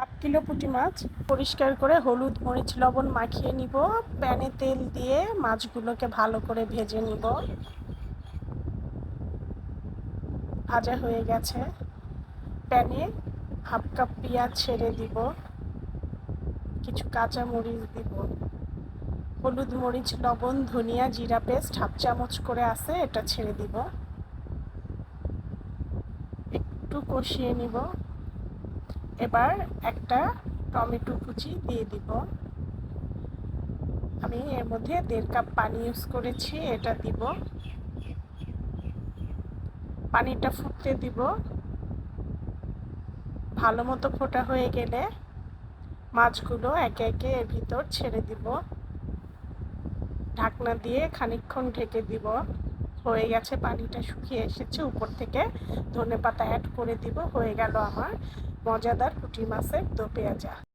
Half kilo পুঁটি মাছ। পরিষ্কার করে হলুদ, মরিচ, লবণ মাখিয়ে নিব। প্যানে তেল দিয়ে মাছগুলোকে ভালো করে ভেজে নিব। ভাজা হয়ে গেছে। প্যানে হাফ কাপ পেঁয়াজ ছেড়ে দিব। কিছু কাঁচা মরিচ দিব। হলুদ, মরিচ, লবণ, ধনিয়া, জিরা পেস্ট হাফ চামচ করে আছে, এটা ছেড়ে দিব। একটু কষিয়ে নিব। এবার একটা টমেটো কুচি দিয়ে দিব। আমি এর মধ্যে দেড় কাপ পানি ইউজ করেছি, এটা দিব। পানিটা ফুটতে দিব। ভালো মতো ফোটা হয়ে গেলে মাছগুলো একে একে এর ভিতর ছেড়ে দিব। ঢাকনা দিয়ে খানিকক্ষণ ঢেকে দিব। হয়ে গেছে, পানিটা শুকিয়ে এসেছে, উপর থেকে ধনে পাতা অ্যাড করে দিব, হয়ে গেল আমার মজাদার পুঁটি মাছের দো পেঁয়াজা।